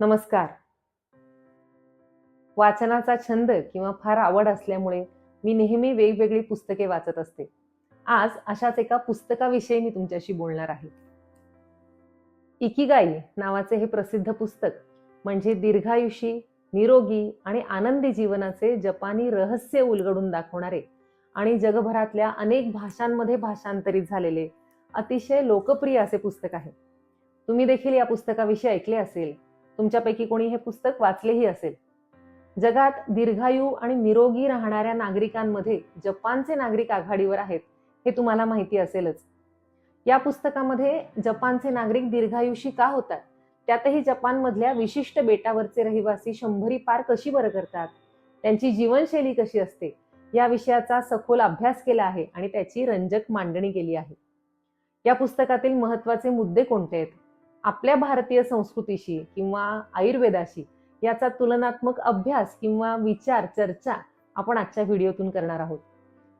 नमस्कार. वाचनाचा छंद किंवा फार आवड असल्यामुळे मी नेहमी वेगवेगळी पुस्तके वाचत असते. आज अशाच एका पुस्तकाविषयी मी तुमच्याशी बोलणार आहे. इकिगाई नावाचे हे प्रसिद्ध पुस्तक म्हणजे दीर्घायुषी निरोगी आणि आनंदी जीवनाचे जपानी रहस्य उलगडून दाखवणारे आणि जगभरातल्या अनेक भाषांमध्ये भाषांतरित झालेले अतिशय लोकप्रिय असे पुस्तक आहे. तुम्ही देखील या पुस्तकाविषयी ऐकले असेल तुमच्यापैकी कोणी हे पुस्तक वाचलेही असेल. जगात दीर्घायू आणि निरोगी राहणाऱ्या नागरिकांमध्ये जपानचे नागरिक आघाडीवर आहेत हे तुम्हाला माहिती असेलच. या पुस्तकामध्ये जपानचे नागरिक दीर्घायुषी का होतात? त्यातही जपानमधल्या विशिष्ट बेटावरचे रहिवासी शंभरी पार कशी बरं करतात? त्यांची जीवनशैली कशी असते? या विषयाचा सखोल अभ्यास केला आहे आणि त्याची रंजक मांडणी केली आहे. या पुस्तकातील महत्त्वाचे मुद्दे कोणते आहेत? आपल्या भारतीय संस्कृतीशी किंवा आयुर्वेदाशी याचा तुलनात्मक अभ्यास किंवा विचार चर्चा आपण आजच्या व्हिडिओतून करणार आहोत.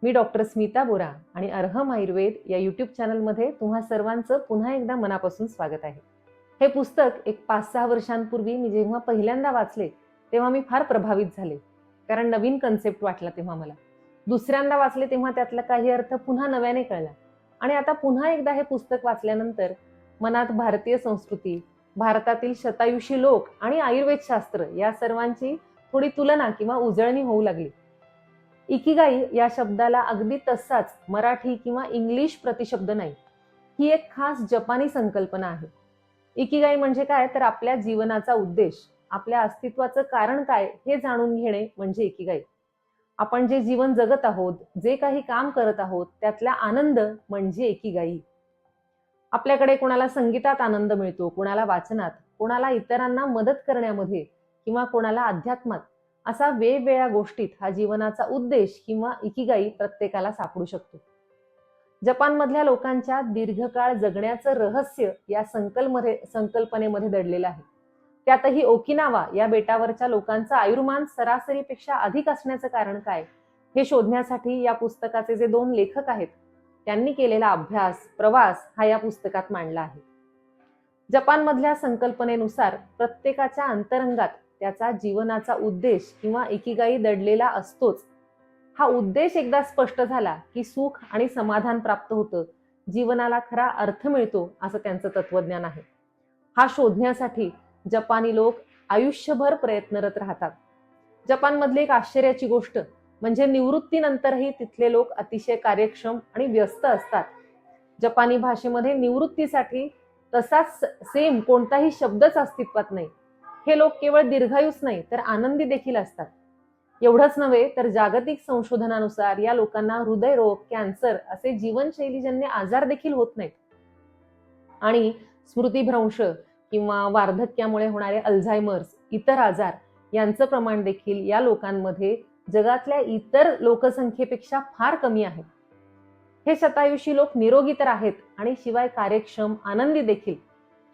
मी डॉक्टर स्मिता बोरा आणि अर्हम आयुर्वेद या युट्यूब चॅनलमध्ये तुम्हा सर्वांचं पुन्हा एकदा मनापासून स्वागत आहे. हे पुस्तक एक पाच सहा वर्षांपूर्वी मी जेव्हा पहिल्यांदा वाचले तेव्हा मी फार प्रभावित झाले कारण नवीन कन्सेप्ट वाटला तेव्हा मला. दुसऱ्यांदा वाचले तेव्हा त्यातला काही अर्थ पुन्हा नव्याने कळला आणि आता पुन्हा एकदा हे पुस्तक वाचल्यानंतर मनात भारतीय संस्कृती भारतातील शतायुषी लोक आणि आयुर्वेद शास्त्र या सर्वांची थोडी तुलना किंवा उजळणी होऊ लागली. इकिगाई या शब्दाला अगदी तसाच मराठी किंवा इंग्लिश प्रतिशब्द नाही. ही एक खास जपानी संकल्पना आहे. इकिगाई म्हणजे काय? तर आपल्या जीवनाचा उद्देश आपल्या अस्तित्वाचं कारण काय हे जाणून घेणे म्हणजे इकिगाई. आपण जे जीवन जगत आहोत जे काही काम करत आहोत त्यातला आनंद म्हणजे एकीगाई आपल्याकडे कोणाला संगीतात आनंद मिळतो कोणाला वाचनात कोणाला इतरांना मदत करण्यामध्ये किंवा कोणाला अध्यात्मात असा वेगवेगळ्या गोष्टीत हा जीवनाचा उद्देश किंवा इकिगाई प्रत्येकाला सापडू शकतो. जपानमधल्या लोकांच्या दीर्घकाळ जगण्याचं रहस्य या संकल्पमध्ये संकल्पनेमध्ये दडलेलं आहे. त्यातही ओकिनावा या बेटावरच्या लोकांचं आयुर्मान सरासरीपेक्षा अधिक असण्याचं कारण काय हे शोधण्यासाठी या पुस्तकाचे जे दोन लेखक आहेत त्यांनी केलेला अभ्यास प्रवास हा या पुस्तकात मांडला आहे. जपानमधल्या संकल्पनेनुसार प्रत्येकाच्या अंतरंगात त्याचा जीवनाचा उद्देश किंवा एकीगाई दडलेला असतोच. हा उद्देश एकदा स्पष्ट झाला की सुख आणि समाधान प्राप्त होतं. जीवनाला खरा अर्थ मिळतो असं त्यांचं तत्वज्ञान आहे. हा शोधण्यासाठी जपानी लोक आयुष्यभर प्रयत्नरत राहतात. जपानमधली एक आश्चर्याची गोष्ट म्हणजे निवृत्तीनंतरही तिथले लोक अतिशय कार्यक्षम आणि व्यस्त असतात. जपानी भाषेमध्ये निवृत्तीसाठी तसाच सेम कोणताही शब्दच अस्तित्वात नाही. हे लोक केवळ दीर्घायूच नाही तर आनंदी देखील असतात. एवढंच नव्हे तर जागतिक संशोधनानुसार या लोकांना हृदयरोग कॅन्सर असे जीवनशैलीजन्य आजार देखील होत नाहीत. आणि स्मृतीभ्रंश किंवा वार्धक्यामुळे होणारे अल्झायमर्स इतर आजार यांचं प्रमाण देखील या लोकांमध्ये जगातल्या इतर लोकसंख्येपेक्षा फार कमी आहे हे शतायुषी लोक निरोगी तर आहेत आणि शिवाय कार्यक्षम आनंदी देखील.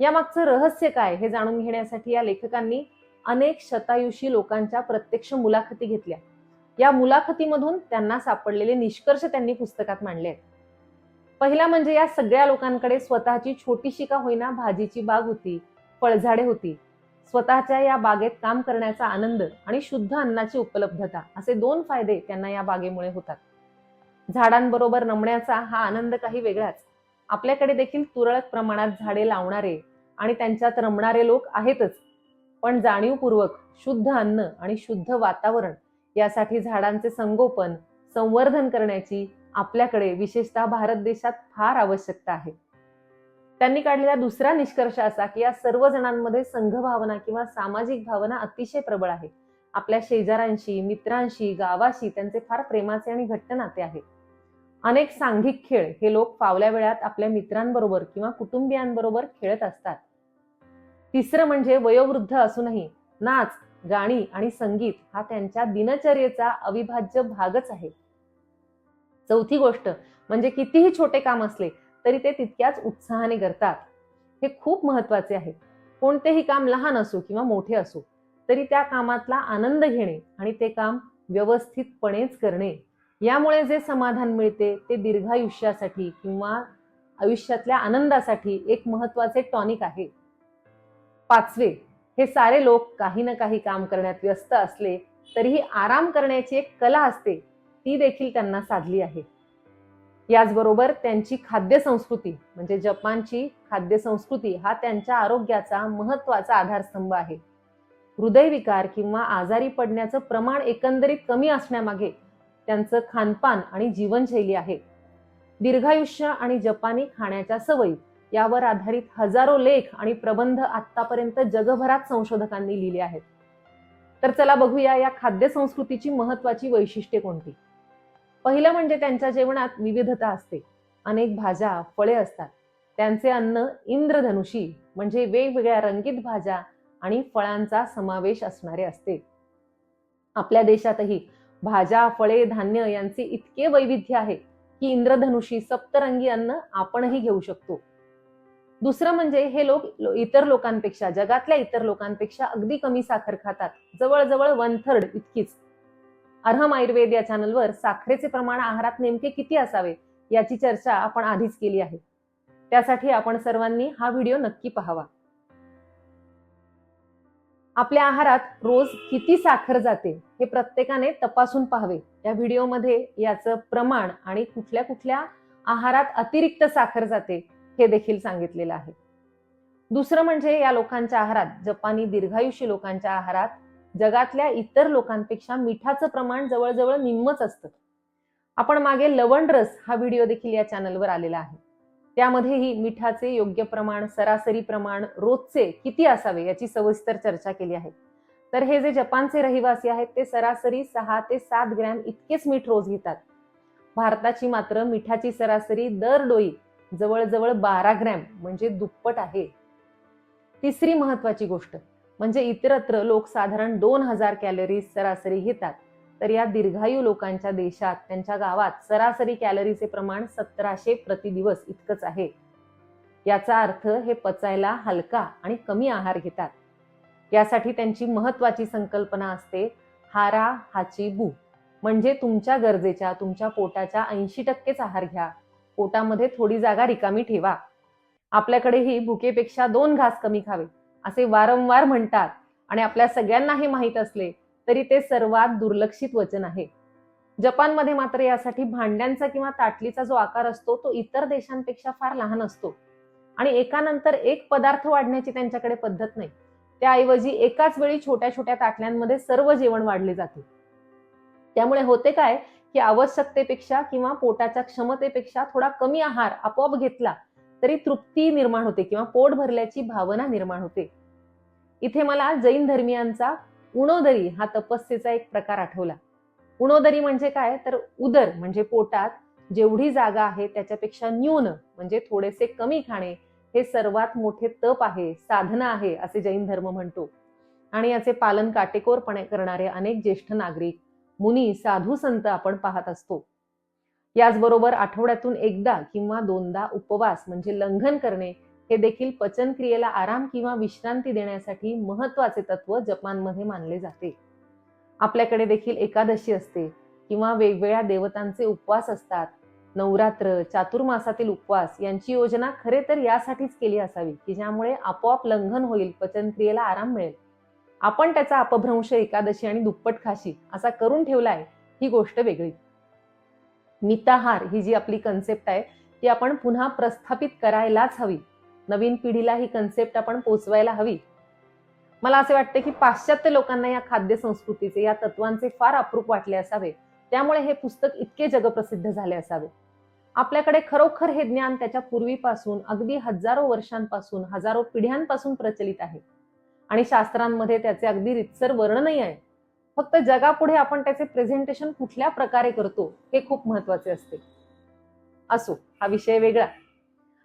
यामागचं रहस्य काय हे जाणून घेण्यासाठी या लेखकांनी अनेक शतायुषी लोकांच्या प्रत्यक्ष मुलाखती घेतल्या. या मुलाखतीमधून त्यांना सापडलेले निष्कर्ष त्यांनी पुस्तकात मांडले आहेत. पहिला म्हणजे या सगळ्या लोकांकडे स्वतःची छोटीशी का होईना भाजीची बाग होती फळझाडे होती. स्वतःच्या या बागेत काम करण्याचा आनंद आणि शुद्ध अन्नाची उपलब्धता असे दोन फायदे त्यांना या बागेमुळे होतात. झाडांबरोबर रमण्याचा हा आनंद काही वेगळाच. आपल्याकडे देखील तुरळक प्रमाणात झाडे लावणारे आणि त्यांच्यात रमणारे लोक आहेतच. पण जाणीवपूर्वक शुद्ध अन्न आणि शुद्ध वातावरण यासाठी झाडांचे संगोपन संवर्धन करण्याची आपल्याकडे विशेषतः भारत देशात फार आवश्यकता आहे. त्यांनी काढलेला दुसरा निष्कर्ष असा की या सर्व जणांमध्ये संघभावना किंवा सामाजिक भावना अतिशय प्रबळ आहे. आपल्या शेजाऱ्यांशी मित्रांशी गावाशी त्यांचे फार प्रेमाचे आणि घट्ट नाते आहे अनेक सांघिक खेळ हे लोक फावल्या वेळात आपल्या मित्रांबरोबर किंवा कुटुंबियांबरोबर खेळत असतात. तिसरं म्हणजे वयोवृद्ध असूनही नाच गाणी आणि संगीत हा त्यांच्या दिनचर्येचा अविभाज्य भागच आहे. चौथी गोष्ट म्हणजे कितीही छोटे काम असले तरी ते तितक्याच उत्साहाने करतात. हे खूप महत्त्वाचे आहे. कोणतेही काम लहान असो किंवा मोठे असो तरी त्या कामातला आनंद घेणे आणि ते काम व्यवस्थितपणेच करणे यामुळे जे समाधान मिळते ते दीर्घायुष्यासाठी किंवा आयुष्यातल्या आनंदासाठी एक महत्त्वाचे टॉनिक आहे. पाचवे हे सारे लोक काही ना काही काम करण्यात व्यस्त असले तरीही आराम करण्याची एक कला असते ती देखील त्यांना साधली आहे. याचबरोबर त्यांची खाद्य संस्कृती म्हणजे जपानची खाद्य संस्कृती हा त्यांच्या आरोग्याचा महत्त्वाचा आधारस्तंभ आहे. हृदयविकार किंवा आजारी पडण्याचं प्रमाण एकंदरीत कमी असण्यामागे त्यांचं खानपान आणि जीवनशैली आहे. दीर्घायुष्य आणि जपानी खाण्याच्या सवयी यावर आधारित हजारो लेख आणि प्रबंध आतापर्यंत जगभरात संशोधकांनी लिहिले आहेत. तर चला बघूया या खाद्य संस्कृतीची महत्वाची वैशिष्ट्ये कोणती? पहिलं म्हणजे त्यांच्या जेवणात विविधता असते. अनेक भाज्या फळे असतात. त्यांचे अन्न इंद्रधनुषी म्हणजे वेगवेगळ्या रंगीत भाज्या आणि फळांचा समावेश असणारे असते. आपल्या देशातही भाज्या फळे धान्य यांचे इतके वैविध्य आहे की इंद्रधनुषी सप्तरंगी अन्न आपणही घेऊ शकतो. दुसरं म्हणजे हे लोक इतर लोकांपेक्षा जगातल्या इतर लोकांपेक्षा अगदी कमी साखर खातात. जवळजवळ वन थर्ड इतकीच. अर्हम आयुर्वेद या चॅनलवर साखरेचे प्रमाण आहारात नेमके किती असावे याची चर्चा आपण आधीच केली आहे. त्यासाठी आपण सर्वांनी हा व्हिडिओ नक्की पाहावा. आपल्या आहारात रोज किती साखर जाते हे प्रत्येकाने तपासून पाहावे. या व्हिडिओमध्ये याचं प्रमाण आणि कुठल्या कुठल्या आहारात अतिरिक्त साखर जाते हे देखील सांगितलेलं आहे. दुसरं म्हणजे या लोकांच्या आहारात जपानी दीर्घायुषी लोकांच्या आहारात जगातल्या इतर लोकांपेक्षा मिठाचं प्रमाण जवळजवळ निम्मच असतं. आपण मागे लवण रस हा व्हिडिओ देखील या चॅनलवर आलेला आहे. त्यामध्येही मिठाचे योग्य प्रमाण सरासरी प्रमाण रोजचे किती असावे याची सविस्तर चर्चा केली आहे. तर हे जे जपानचे रहिवासी आहेत ते सरासरी सहा ते सात ग्रॅम इतकेच मीठ रोज घेतात. भारताची मात्र मिठाची सरासरी दर डोई जवळजवळ बारा ग्रॅम म्हणजे दुप्पट आहे. तिसरी महत्वाची गोष्ट म्हणजे इतरत्र लोक साधारण दोन हजार कॅलरीज सरासरी घेतात. तर या दीर्घायू लोकांच्या देशात त्यांच्या गावात सरासरी कॅलरीचे प्रमाण सतराशे प्रतिदिवस इतकंच आहे. याचा अर्थ हे पचायला हलका आणि कमी आहार घेतात. यासाठी त्यांची महत्वाची संकल्पना असते हारा हाची बू. म्हणजे तुमच्या गरजेच्या तुमच्या पोटाच्या ऐंशी टक्केच आहार घ्या. पोटामध्ये थोडी जागा रिकामी ठेवा. आपल्याकडेही भुकेपेक्षा दोन घास कमी खावे. असे वारंवार म्हणतात आणि आपल्या सगळ्यांना हे माहीत असले तरी ते सर्वात दुर्लक्षित वचन आहे. जपानमध्ये मात्र यासाठी भांड्यांचा किंवा ताटलीचा जो आकार असतो तो इतर देशांपेक्षा फार लहान असतो. आणि एकानंतर एक पदार्थ वाढण्याची त्यांच्याकडे पद्धत नाही. त्याऐवजी एकाच वेळी छोट्या छोट्या ताटल्यांमध्ये सर्व जेवण वाढले जाते. त्यामुळे होते काय की आवश्यकतेपेक्षा किंवा पोटाच्या क्षमतेपेक्षा थोडा कमी आहार आपोआप घेतला तरी तृप्ती निर्माण होते किंवा पोट भरल्याची भावना निर्माण होते. इथे मला जैन धर्मियांचा उणोदरी हा तपस्येचा एक प्रकार आठवला. उणोदरी म्हणजे काय? तर उदर म्हणजे पोटात जेवढी जागा आहे त्याच्यापेक्षा न्यून म्हणजे थोडेसे कमी खाणे हे सर्वात मोठे तप आहे साधना आहे असे जैन धर्म म्हणतो. आणि याचे पालन काटेकोरपणे करणारे अनेक ज्येष्ठ नागरिक मुनी साधू संत आपण पाहत असतो. याचबरोबर आठवड्यातून एकदा किंवा दोनदा उपवास म्हणजे लंघन करणे हे देखील पचनक्रियेला आराम किंवा विश्रांती देण्यासाठी महत्त्वाचे तत्व जपानमध्ये मानले जाते. आपल्याकडे देखील एकादशी असते किंवा वेगवेगळ्या देवतांचे उपवास असतात. नवरात्र चातुर्मासातील उपवास यांची योजना खरे तर यासाठीच केली असावी की ज्यामुळे आपोआप लंघन होईल पचनक्रियेला आराम मिळेल. आपण त्याचा अपभ्रंश एकादशी आणि दुप्पट खाशी असा करून ठेवलाय ही गोष्ट वेगळी. मिताहार ही जी आपली कन्सेप्ट आहे ती आपण पुन्हा प्रस्थापित करायलाच हवी. नवीन पिढीला ही कन्सेप्ट आपण पोचवायला हवी. मला असे वाटते की पाश्चात्य लोकांना या खाद्य संस्कृतीचे या तत्वांचे फार अप्रूप वाटले असावे. त्यामुळे हे पुस्तक इतके जगप्रसिद्ध झाले असावे. आपल्याकडे खरोखर हे ज्ञान त्याच्या पूर्वीपासून अगदी हजारो वर्षांपासून हजारो पिढ्यांपासून प्रचलित आहे. आणि शास्त्रांमध्ये त्याचे अगदी रितसर वर्णनही आहे. फक्त जगापुढे आपण त्याचे प्रेझेंटेशन कुठल्या प्रकारे करतो हे खूप महत्त्वाचे असते. असो हा विषय वेगळा.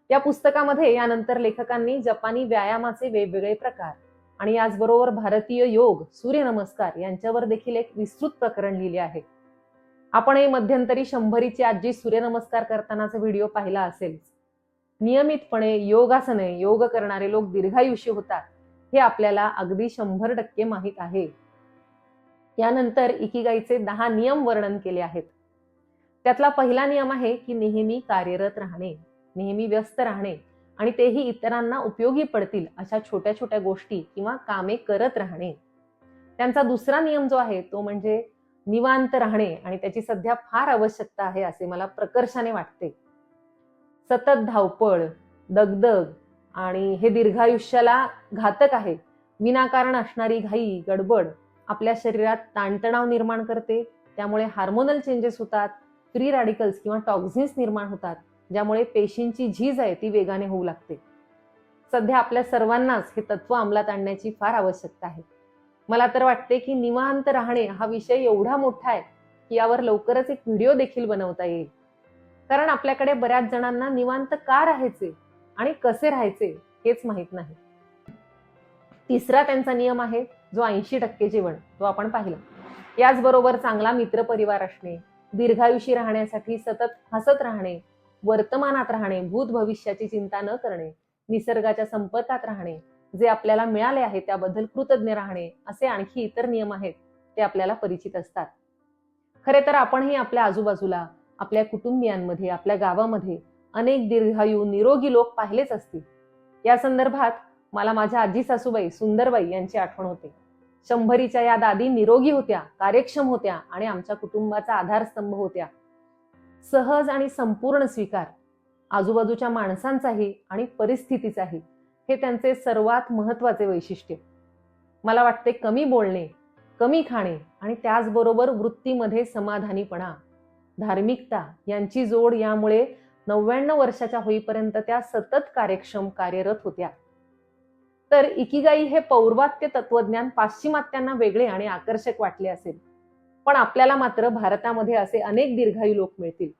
या पुस्तकामध्ये यानंतर लेखकांनी जपानी व्यायामाचे वेगवेगळे प्रकार आणि याचबरोबर भारतीय योग सूर्यनमस्कार यांच्यावर देखील एक विस्तृत प्रकरण लिहिले आहे. आपण हे मध्यंतरी शंभरीची आजी सूर्यनमस्कार करतानाचा व्हिडिओ पाहिला असेल. नियमितपणे योगासने योग करणारे लोक दीर्घायुषी होतात हे आपल्याला अगदी शंभर टक्के माहीत आहे. यानंतर इकिगाईचे दहा नियम वर्णन केले आहेत. त्यातला पहिला नियम आहे की नेहमी कार्यरत राहणे नेहमी व्यस्त राहणे आणि तेही इतरांना उपयोगी पडतील अशा छोट्या छोट्या गोष्टी किंवा कामे करत राहणे. त्यांचा दुसरा नियम जो आहे तो म्हणजे निवांत राहणे आणि त्याची सध्या फार आवश्यकता आहे असे मला प्रकर्षाने वाटते. सतत धावपळ दगदग आणि हे दीर्घायुष्याला घातक आहे. विनाकारण असणारी घाई गडबड आपल्या शरीरात ताणतणाव निर्माण करते त्यामुळे हार्मोनल चेंजेस होतात फ्री रॅडिकल्स किंवा टॉक्झिन्स निर्माण होतात ज्यामुळे पेशींची झीज आहे ती वेगाने होऊ लागते. सध्या आपल्या सर्वांनाच हे तत्व अंमलात आणण्याची फार आवश्यकता आहे. मला तर वाटते की निवांत राहणे हा विषय एवढा मोठा आहे की यावर लवकरच एक व्हिडिओ देखील बनवता येईल. कारण आपल्याकडे बऱ्याच जणांना निवांत का राहायचे आणि कसे राहायचे हेच माहीत नाही. तिसरा त्यांचा नियम आहे जो ऐंशी टक्के जेवण तो आपण पाहिला. याचबरोबर चांगला मित्रपरिवार असणे दीर्घायुषी राहण्यासाठी सतत हसत राहणे वर्तमानात राहणे भूत भविष्याची चिंता न करणे निसर्गाच्या संपर्कात राहणे जे आपल्याला मिळाले आहे त्याबद्दल कृतज्ञ राहणे असे आणखी इतर नियम आहेत ते आपल्याला परिचित असतात. खरे तर आपणही आपल्या आजूबाजूला आपल्या कुटुंबियांमध्ये आपल्या गावामध्ये अनेक दीर्घायू निरोगी लोक पाहिलेच असतील. या संदर्भात मला माझ्या आजी सासूबाई सुंदरबाई यांची आठवण होते. शंभरीच्या या दादी निरोगी होत्या कार्यक्षम होत्या आणि आमच्या कुटुंबाचा आधारस्तंभ होत्या. सहज आणि संपूर्ण स्वीकार आजूबाजूच्या माणसांचाही आणि परिस्थितीचाही हे त्यांचे सर्वात महत्त्वाचे वैशिष्ट्य. मला वाटते कमी बोलणे कमी खाणे आणि त्याचबरोबर वृत्तीमध्ये समाधानीपणा धार्मिकता यांची जोड यामुळे नव्याण्णव वर्षाच्या होईपर्यंत त्या सतत कार्यक्षम कार्यरत होत्या. तर इकिगाई हे पौर्वात्य तत्वज्ञान पाश्चिमात्यांना वेगळे आणि आकर्षक वाटले असेल. पण आपल्याला मात्र भारतामध्ये असे अनेक दीर्घायू लोक मिळतील.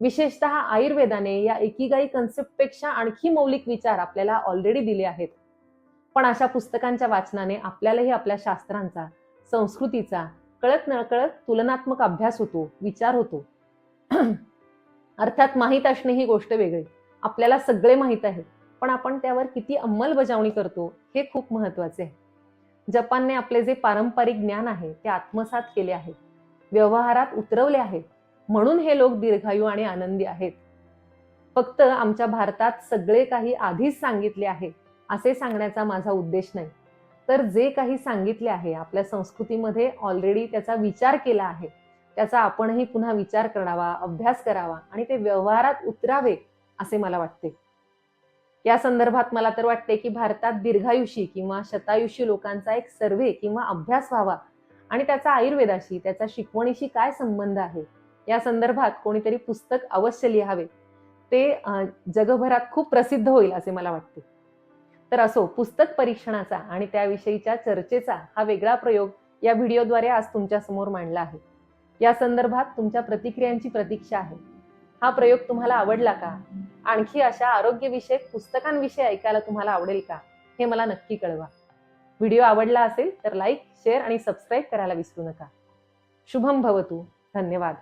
विशेषतः आयुर्वेदाने या एकीगाई कन्सेप्टपेक्षा आणखी मौलिक विचार आपल्याला ऑलरेडी दिले आहेत. पण अशा पुस्तकांच्या वाचनाने आपल्यालाही आपल्या शास्त्रांचा संस्कृतीचा कळत नकळत तुलनात्मक अभ्यास होतो विचार होतो. अर्थात माहीत असणे ही गोष्ट वेगळी. आपल्याला सगळे माहीत आहे पण आपण त्यावर किती अंमलबजावणी करतो हे खूप महत्त्वाचे आहे. जपानने आपले जे पारंपरिक ज्ञान आहे ते आत्मसात केले आहे. व्यवहारात उतरवले आहे. म्हणून हे लोक दीर्घायू आणि आनंदी आहेत. फक्त आमच्या भारतात सगळे काही आधीच सांगितले आहे असे सांगण्याचा माझा उद्देश नाही. तर जे काही सांगितले आहे आपल्या संस्कृतीमध्ये ऑलरेडी त्याचा विचार केला आहे त्याचा आपणही पुन्हा विचार करावा अभ्यास करावा आणि ते व्यवहारात उतरावे असे मला वाटते. या संदर्भात मला तर वाटते की भारतात दीर्घायुषी किंवा शतायुषी लोकांचा एक सर्वे किंवा अभ्यास व्हावा आणि त्याचा आयुर्वेदाशी त्याचा शिकवणीशी काय संबंध आहे? या संदर्भात कोणीतरी पुस्तक अवश्य लिहावे. ते जगभरात खूप प्रसिद्ध होईल असे मला वाटते. तर असो पुस्तक परीक्षणाचा आणि त्याविषयीच्या चर्चेचा हा वेगळा प्रयोग या व्हिडिओद्वारे आज तुमच्यासमोर मांडला आहे. या संदर्भात तुमच्या प्रतिक्रियांची प्रतीक्षा आहे. हा प्रयोग तुम्हाला आवडला का? आणखी अशा आरोग्यविषयक पुस्तकांविषयी ऐकायला तुम्हाला आवडेल का? हे मला नक्की कळवा. व्हिडिओ आवडला असेल तर लाईक शेअर आणि सबस्क्राईब करायला विसरू नका. शुभम भवतू. धन्यवाद.